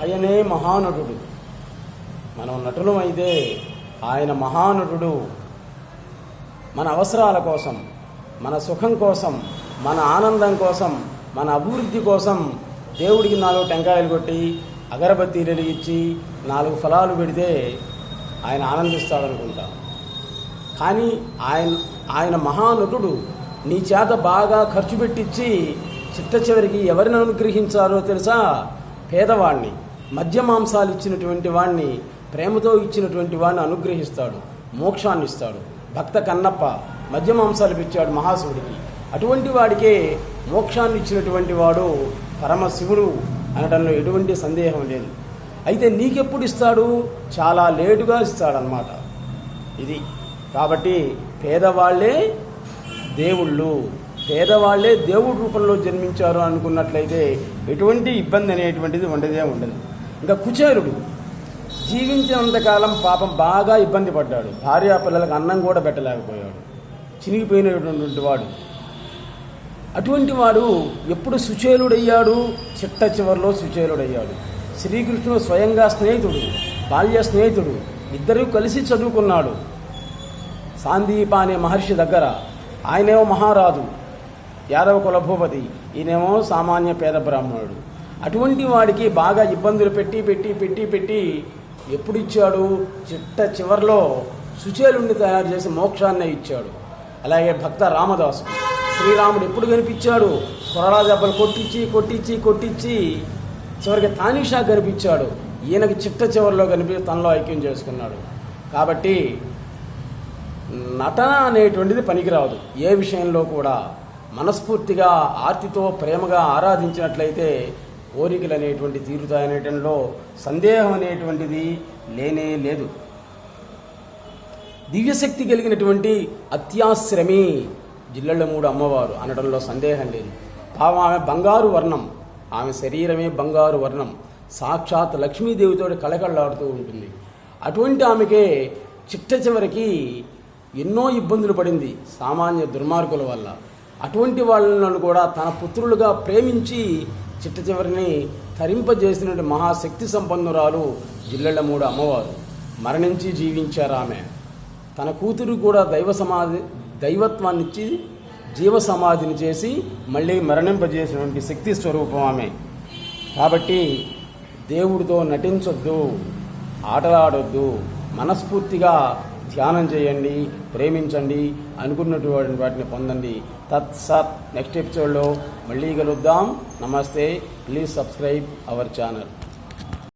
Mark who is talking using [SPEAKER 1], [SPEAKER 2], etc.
[SPEAKER 1] ఆయనే మహానటుడు. మనం నటులం అయితే ఆయన మహానటుడు. మన అవసరాల కోసం మన సుఖం కోసం మన ఆనందం కోసం మన అభివృద్ధి కోసం దేవుడికి నాలుగు టెంకాయలు కొట్టి అగరబత్తీలు వెలిగించి నాలుగు ఫలాలు పెడితే ఆయన ఆనందిస్తాడనుకుంటాం. కానీ ఆయన ఆయన మహానటుడు నీ చేత బాగా ఖర్చు పెట్టించి చిట్ట చివరికి ఎవరిని అనుగ్రహించారో తెలుసా? పేదవాణ్ణి. మద్య మాంసాలు ఇచ్చినటువంటి వాణ్ణి ప్రేమతో ఇచ్చినటువంటి వాడిని అనుగ్రహిస్తాడు మోక్షాన్ని ఇస్తాడు భక్త కన్నప్ప మద్య మాంసాలు పిచ్చాడు మహాశివుడికి. అటువంటి వాడికే మోక్షాన్ని ఇచ్చినటువంటి వాడు పరమశివుడు అనడంలో ఎటువంటి సందేహం లేదు. అయితే నీకెప్పుడు ఇస్తాడు? చాలా లేటుగా ఇస్తాడనమాట ఇది. కాబట్టి పేదవాళ్ళే దేవుళ్ళు. పేదవాళ్ళే దేవుడి రూపంలో జన్మించారు అనుకున్నట్లయితే ఎటువంటి ఇబ్బంది అనేటువంటిది ఉండదే ఉండదు. ఇంకా కుచేరుడు. జీవించినంతకాలం పాపం బాగా ఇబ్బంది పడ్డాడు. భార్యా పిల్లలకు అన్నం కూడా పెట్టలేకపోయాడు. చినిగిపోయినటువంటి వాడు. అటువంటి వాడు ఎప్పుడు సుచేలుడయ్యాడు? చిట్ట చివరిలో సుచేలుడయ్యాడు. శ్రీకృష్ణుడు స్వయంగా స్నేహితుడు బాల్య స్నేహితుడు ఇద్దరూ కలిసి చదువుకున్నాడు. సాందీప అనే మహర్షి దగ్గర ఆయనేమో మహారాజు యాదవ కులభూపతి ఈయనేమో సామాన్య పేద బ్రాహ్మణుడు. అటువంటి వాడికి బాగా ఇబ్బందులు పెట్టి పెట్టి పెట్టి పెట్టి ఎప్పుడు ఇచ్చాడు చిట్ట చివరిలో సుచేలుణ్ణి తయారు చేసి మోక్షాన్ని ఇచ్చాడు. అలాగే భక్త రామదాసు. శ్రీరాముడు ఎప్పుడు కనిపించాడు? కొరడా దెబ్బలు కొట్టించి కొట్టించి కొట్టించి చివరికి తానిషా కనిపించాడు. ఈయనకి చిట్ట చివరిలో కనిపి తనలో ఐక్యం చేసుకున్నాడు. కాబట్టి నటన అనేటువంటిది పనికిరాదు. ఏ విషయంలో కూడా మనస్ఫూర్తిగా ఆర్తితో ప్రేమగా ఆరాధించినట్లయితే కోరికలు అనేటువంటి తీరుతాయనేటంలో సందేహం అనేటువంటిది లేనే లేదు. దివ్యశక్తి కలిగినటువంటి అత్యాశ్రమి జిల్లెళ్ళ మూడు అమ్మవారు అనడంలో సందేహం లేదు. పాపం ఆమె బంగారు వర్ణం ఆమె శరీరమే బంగారు వర్ణం. సాక్షాత్ లక్ష్మీదేవితో కళకళలాడుతూ ఉంటుంది. అటువంటి ఆమెకే చిట్ట చివరికి ఎన్నో ఇబ్బందులు పడింది సామాన్య దుర్మార్గుల వల్ల. అటువంటి వాళ్ళను కూడా తన పుత్రులుగా ప్రేమించి చిట్ట చివరిని తరింపజేసినటువంటి మహాశక్తి సంపన్నురాలు జిల్లెళ్ళమూడు అమ్మవారు. మరణించి జీవించారు ఆమె. తన కూతురు కూడా దైవ సమాధి దైవత్వాన్ని ఇచ్చి జీవ సమాధిని చేసి మళ్ళీ మరణింపజేసినటువంటి శక్తి స్వరూపం ఆమె. కాబట్టి దేవుడితో నటించొద్దు ఆటలాడొద్దు మనస్ఫూర్తిగా ధ్యానం చేయండి ప్రేమించండి అనుకున్నటువంటి వాటిని పొందండి. తత్ సత్ నెక్స్ట్ ఎపిసోడ్లో మళ్ళీ కలుద్దాం. నమస్తే. Please subscribe our channel